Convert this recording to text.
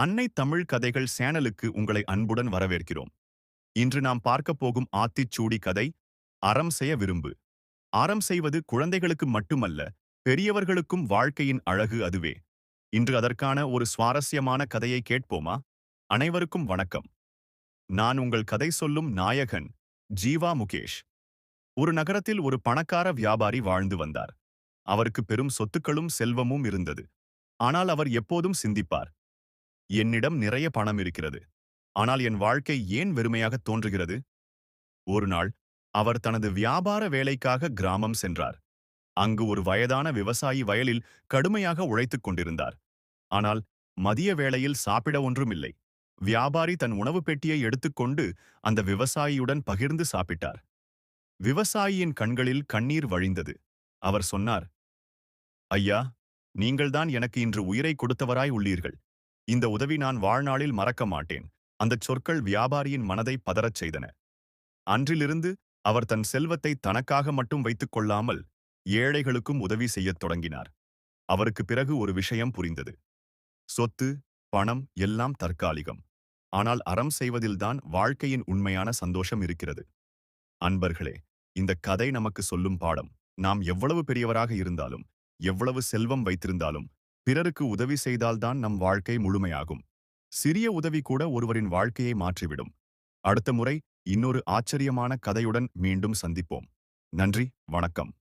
அன்னை தமிழ் கதைகள் சேனலுக்கு உங்களை அன்புடன் வரவேற்கிறோம். இன்று நாம் பார்க்கப் போகும் ஆத்திச்சூடி கதை அறம் செய்ய விரும்பு. அறம் செய்வது குழந்தைகளுக்கு மட்டுமல்ல பெரியவர்களுக்கும் வாழ்க்கையின் அழகு அதுவே. இன்று அதற்கான ஒரு சுவாரஸ்யமான கதையை கேட்போமா? அனைவருக்கும் வணக்கம். நான் உங்கள் கதை சொல்லும் நாயகன் ஜீவா முகேஷ். ஒரு நகரத்தில் ஒரு பணக்கார வியாபாரி வாழ்ந்து வந்தார். அவருக்கு பெரும் சொத்துக்களும் செல்வமும் இருந்தது. ஆனால் அவர் எப்போதும் சிந்திப்பார். என்னிடம் நிறைய பணம் இருக்கிறது. ஆனால் என் வாழ்க்கை ஏன் வெறுமையாக தோன்றுகிறது? ஒரு நாள் அவர் தனது வியாபார வேலைக்காக கிராமம் சென்றார். அங்கு ஒரு வயதான விவசாயி வயலில் கடுமையாக உழைத்துக் கொண்டிருந்தார். ஆனால் மதிய வேளையில் சாப்பிட ஒன்றுமில்லை. வியாபாரி தன் உணவு பெட்டியை எடுத்துக்கொண்டு அந்த விவசாயியுடன் பகிர்ந்து சாப்பிட்டார். விவசாயியின் கண்களில் கண்ணீர் வழிந்தது. அவர் சொன்னார் ஐயா நீங்கள்தான் எனக்கு இன்று உயிரை கொடுத்தவராய் உள்ளீர்கள். இந்த உதவி நான் வாழ்நாளில் மறக்க மாட்டேன். அந்தச் சொற்கள் வியாபாரியின் மனதை பதறச் செய்தன. அன்றிலிருந்து அவர் தன் செல்வத்தை தனக்காக மட்டும் வைத்துக் கொள்ளாமல் ஏழைகளுக்கும் உதவி செய்யத் தொடங்கினார். அவருக்கு பிறகு ஒரு விஷயம் புரிந்தது. சொத்து பணம் எல்லாம் தற்காலிகம். ஆனால் அறம் செய்வதில்தான் வாழ்க்கையின் உண்மையான சந்தோஷம் இருக்கிறது. அன்பர்களே இந்த கதை நமக்கு சொல்லும் பாடம். நாம் எவ்வளவு பெரியவராக இருந்தாலும் எவ்வளவு செல்வம் வைத்திருந்தாலும் பிறருக்கு உதவி செய்தால்தான் நம் வாழ்க்கை முழுமையாகும். சிறிய உதவி கூட ஒருவரின் வாழ்க்கையை மாற்றிவிடும். அடுத்த முறை இன்னொரு ஆச்சரியமான கதையுடன் மீண்டும் சந்திப்போம். நன்றி வணக்கம்.